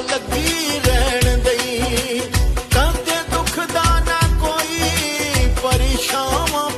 ਲੱਗੀ ਰਹਿਣ ਦਈ। ਕਾਤੇ ਦੁੱਖ ਦਾ ਨਾ ਕੋਈ ਪਰੇਸ਼ਾਨ